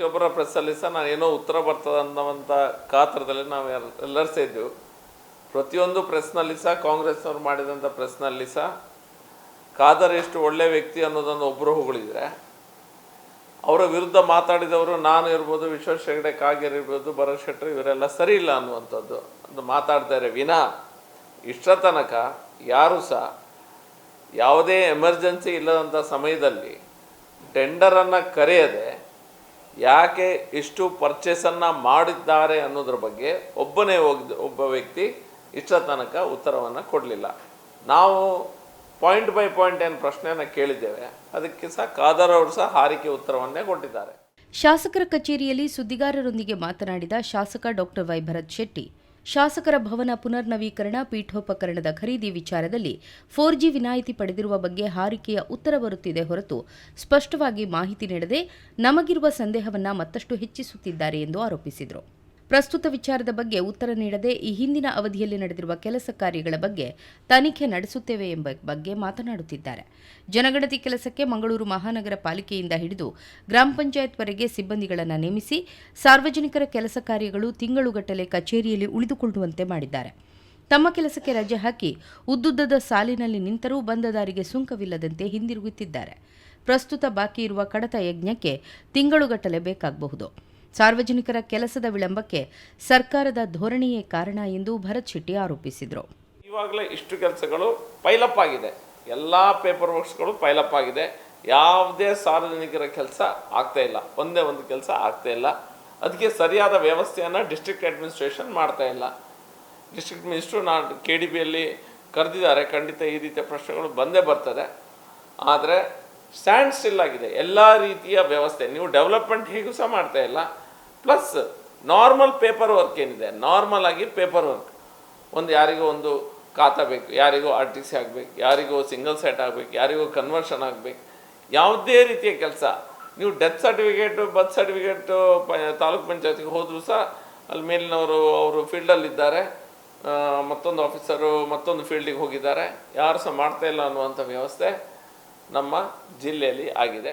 ಪ್ರತಿಯೊಬ್ಬರ ಪ್ರೆಸ್ಸಲ್ಲಿ ಸಹ ನಾನು ಏನೋ ಉತ್ತರ ಬರ್ತದೆ ಅನ್ನೋವಂಥ ಕಾತ್ರದಲ್ಲಿ ನಾವು ಎಲ್- ಎಲ್ಲರೂ ಸೇರಿದ್ದೆವು ಪ್ರತಿಯೊಂದು ಪ್ರೆಸ್ನಲ್ಲಿ ಸಹ ಕಾಂಗ್ರೆಸ್ನವ್ರು ಮಾಡಿದಂಥ ಪ್ರೆಸ್ನಲ್ಲಿ ಸಹ ಖಾದರ್ ಎಷ್ಟು ಒಳ್ಳೆಯ ವ್ಯಕ್ತಿ ಅನ್ನೋದನ್ನು ಒಬ್ಬರು ಹೊಗಳಿದರೆ, ಅವರ ವಿರುದ್ಧ ಮಾತಾಡಿದವರು ನಾನು ಇರ್ಬೋದು, ವಿಶ್ವೇಶ್ ಹೆಗಡೆ, ಕಾಗೇರಿ ಇರ್ಬೋದು, ಭರತ್ ಶೆಟ್ಟರ್ ಇವರೆಲ್ಲ ಸರಿ ಇಲ್ಲ ಅನ್ನುವಂಥದ್ದು ಅದು ಮಾತಾಡ್ತಾರೆ ವಿನಾ, ಇಷ್ಟರ ತನಕ ಯಾರೂ ಸಹ ಯಾವುದೇ ಎಮರ್ಜೆನ್ಸಿ ಇಲ್ಲದಂಥ ಸಮಯದಲ್ಲಿ ಟೆಂಡರನ್ನು ಕರೆಯದೆ ಯಾಕೆ ಇಷ್ಟು ಪರ್ಚೇಸನ್ನು ಮಾಡಿದ್ದಾರೆ ಅನ್ನೋದ್ರ ಬಗ್ಗೆ ಒಬ್ಬನೇ ಒಬ್ಬ ವ್ಯಕ್ತಿ ಇಷ್ಟರ ತನಕ ಉತ್ತರವನ್ನು ಕೊಡಲಿಲ್ಲ. ನಾವು ಪಾಯಿಂಟ್ ಬೈ ಪಾಯಿಂಟ್ ಏನು ಪ್ರಶ್ನೆಯನ್ನು ಕೇಳಿದ್ದೇವೆ, ಅದಕ್ಕೆ ಸಹ ಖಾದರ್ ಅವರು ಸಹ ಹಾರಿಕೆ ಉತ್ತರವನ್ನೇ ಕೊಟ್ಟಿದ್ದಾರೆ. ಶಾಸಕರ ಕಚೇರಿಯಲ್ಲಿ ಸುದ್ದಿಗಾರರೊಂದಿಗೆ ಮಾತನಾಡಿದ ಶಾಸಕ ಡಾಕ್ಟರ್ ವೈ ಭರತ್ ಶೆಟ್ಟಿ ಶಾಸಕರ ಭವನ ಪುನರ್ನವೀಕರಣ, ಪೀಠೋಪಕರಣದ ಖರೀದಿ ವಿಚಾರದಲ್ಲಿ ಫೋರ್ ಜಿ ವಿನಾಯಿತಿ ಪಡೆದಿರುವ ಬಗ್ಗೆ ಹಾರಿಕೆಯ ಉತ್ತರ ಬರುತ್ತಿದೆ ಹೊರತು ಸ್ಪಷ್ಟವಾಗಿ ಮಾಹಿತಿ ನೀಡದೆ ನಮಗಿರುವ ಸಂದೇಹವನ್ನು ಮತ್ತಷ್ಟು ಹೆಚ್ಚಿಸುತ್ತಿದ್ದಾರೆ ಎಂದು ಆರೋಪಿಸಿದರು. ಪ್ರಸ್ತುತ ವಿಚಾರದ ಬಗ್ಗೆ ಉತ್ತರ ನೀಡದೆ ಈ ಹಿಂದಿನ ಅವಧಿಯಲ್ಲಿ ನಡೆದಿರುವ ಕೆಲಸ ಕಾರ್ಯಗಳ ಬಗ್ಗೆ ತನಿಖೆ ನಡೆಸುತ್ತೇವೆ ಎಂಬ ಬಗ್ಗೆ ಮಾತನಾಡುತ್ತಿದ್ದಾರೆ. ಜನಗಣತಿ ಕೆಲಸಕ್ಕೆ ಮಂಗಳೂರು ಮಹಾನಗರ ಪಾಲಿಕೆಯಿಂದ ಹಿಡಿದು ಗ್ರಾಮ ಪಂಚಾಯತ್ವರೆಗೆ ಸಿಬ್ಬಂದಿಗಳನ್ನು ನೇಮಿಸಿ ಸಾರ್ವಜನಿಕರ ಕೆಲಸ ಕಾರ್ಯಗಳು ತಿಂಗಳುಗಟ್ಟಲೆ ಕಚೇರಿಯಲ್ಲಿ ಉಳಿದುಕೊಳ್ಳುವಂತೆ ಮಾಡಿದ್ದಾರೆ. ತಮ್ಮ ಕೆಲಸಕ್ಕೆ ರಜೆ ಹಾಕಿ ಉದ್ದುದ್ದದ ಸಾಲಿನಲ್ಲಿ ನಿಂತರೂ ಬಂದ ದಾರಿಗೆ ಸುಂಕವಿಲ್ಲದಂತೆ ಹಿಂದಿರುಗುತ್ತಿದ್ದಾರೆ. ಪ್ರಸ್ತುತ ಬಾಕಿ ಇರುವ ಕಡತ ಯಜ್ಞಕ್ಕೆ ತಿಂಗಳುಗಟ್ಟಲೆ ಬೇಕಾಗಬಹುದು. ಸಾರ್ವಜನಿಕರ ಕೆಲಸದ ವಿಳಂಬಕ್ಕೆ ಸರ್ಕಾರದ ಧೋರಣೆಯೇ ಕಾರಣ ಎಂದು ಭರತ್ ಶೆಟ್ಟಿ ಆರೋಪಿಸಿದರು. ಇವಾಗಲೇ ಇಷ್ಟು ಕೆಲಸಗಳು ಪೈಲಪ್ ಆಗಿದೆ. ಎಲ್ಲ ಪೇಪರ್ ವರ್ಕ್ಸ್ಗಳು ಪೈಲಪ್ ಆಗಿದೆ. ಯಾವುದೇ ಸಾರ್ವಜನಿಕರ ಕೆಲಸ ಆಗ್ತಾ ಇಲ್ಲ. ಒಂದೇ ಒಂದು ಕೆಲಸ ಆಗ್ತಾ ಇಲ್ಲ. ಅದಕ್ಕೆ ಸರಿಯಾದ ವ್ಯವಸ್ಥೆಯನ್ನು ಡಿಸ್ಟ್ರಿಕ್ಟ್ ಅಡ್ಮಿನಿಸ್ಟ್ರೇಷನ್ ಮಾಡ್ತಾ ಇಲ್ಲ. ಡಿಸ್ಟ್ರಿಕ್ಟ್ ಮಿನಿಸ್ಟ್ರು ನಾನು ಕೆ ಡಿ ಬಿಯಲ್ಲಿ ಕರೆದಿದ್ದಾರೆ. ಖಂಡಿತ ಈ ರೀತಿಯ ಪ್ರಶ್ನೆಗಳು ಬಂದೇ ಬರ್ತದೆ. ಆದರೆ ಸ್ಟ್ಯಾಂಡ್ ಸ್ಟಿಲ್ ಆಗಿದೆ. ಎಲ್ಲ ರೀತಿಯ ವ್ಯವಸ್ಥೆ. ನೀವು ಡೆವಲಪ್ಮೆಂಟ್ ಹೇಗೂ ಸಹ ಮಾಡ್ತಾ ಇಲ್ಲ. ಪ್ಲಸ್ ನಾರ್ಮಲ್ ಪೇಪರ್ ವರ್ಕ್ ಏನಿದೆ? ನಾರ್ಮಲ್ ಆಗಿ ಪೇಪರ್ ವರ್ಕ್ ಒಂದು ಯಾರಿಗೋ ಒಂದು ಖಾತಾ ಬೇಕು, ಯಾರಿಗೋ ಆರ್ ಟಿ ಸಿ ಆಗಬೇಕು, ಯಾರಿಗೋ ಸಿಂಗಲ್ ಸೆಟ್ ಆಗಬೇಕು, ಯಾರಿಗೋ ಕನ್ವರ್ಷನ್ ಆಗಬೇಕು. ಯಾವುದೇ ರೀತಿಯ ಕೆಲಸ. ನೀವು ಡೆತ್ ಸರ್ಟಿಫಿಕೇಟು ಬರ್ತ್ ಸರ್ಟಿಫಿಕೇಟು ಪ, ತಾಲೂಕ್ ಪಂಚಾಯತಿಗೆ ಹೋದರೂ ಸಹ ಅಲ್ಲಿ ಮೇಲಿನವರು, ಅವರು ಫೀಲ್ಡಲ್ಲಿದ್ದಾರೆ ಮತ್ತೊಂದು ಆಫೀಸರು ಮತ್ತೊಂದು ಫೀಲ್ಡಿಗೆ ಹೋಗಿದ್ದಾರೆ. ಯಾರು ಸಹ ಮಾಡ್ತಾ ಇಲ್ಲ ಅನ್ನುವಂಥ ವ್ಯವಸ್ಥೆ. ನಮ್ಮ ಜಿಲ್ಲೆಯಲ್ಲಿ ಆಗಿದೆ.